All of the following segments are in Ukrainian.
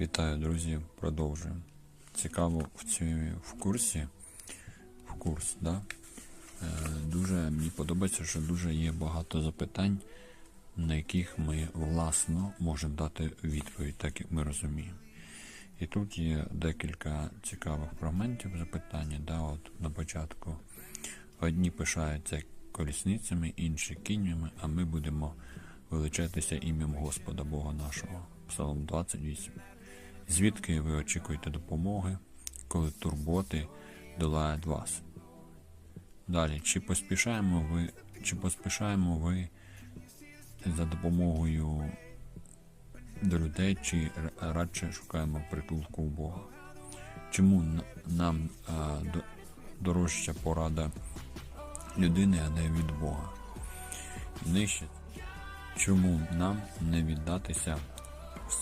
Вітаю, друзі! Продовжуємо. Цікаво в цій в курсі. В курс, да? Е, дуже мені подобається, що дуже є багато запитань, на яких ми власно можемо дати відповідь, так як ми розуміємо. І тут є декілька цікавих фрагментів запитання. Да, от на початку одні пишаються колісницями, інші кіньми, а ми будемо величатися ім'ям Господа Бога нашого. Псалом 28. Звідки ви очікуєте допомоги, коли турботи долають вас? Далі, чи поспішаємо ви, чи поспішаємо ви за допомогою до людей, чи радше шукаємо притулку у Бога? Чому нам а, до- дорожча порада людини, а не від Бога? Нижче, чому нам не віддатися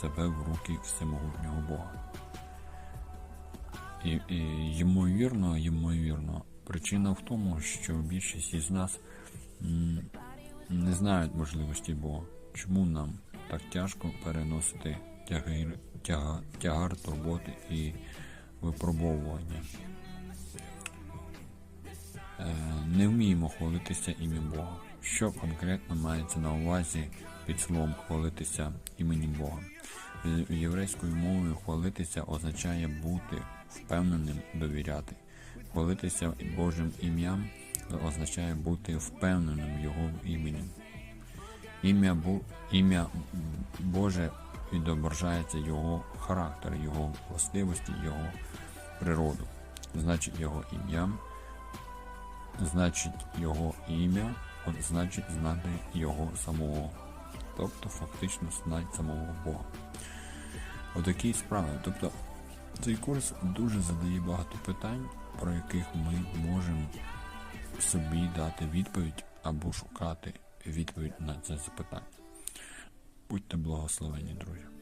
себе в руки всемогутнього Бога? І, і ймовірно, ймовірно, причина в тому, що більшість із нас не знають можливості Бога. Чому нам так тяжко переносити тягар, тяга, тягар турботи і випробовування? Е, не вміємо хвалитися ім'ям Бога. Що конкретно мається на увазі під словом хвалитися іменем Бога? Єврейською мовою хвалитися означає бути впевненим, довіряти. Хвалитися Божим ім'ям означає бути впевненим Його іменем. Ім'я, Бо- ім'я Боже відображається Його характер, Його властивості, Його природу. Значить, Його ім'ям значить його ім'я, значить знати його самого. Тобто фактично знати самого Бога. Отакі справи. Тобто цей курс дуже задає багато питань, про яких ми можемо собі дати відповідь або шукати відповідь на це запитання. Будьте благословені, друзі.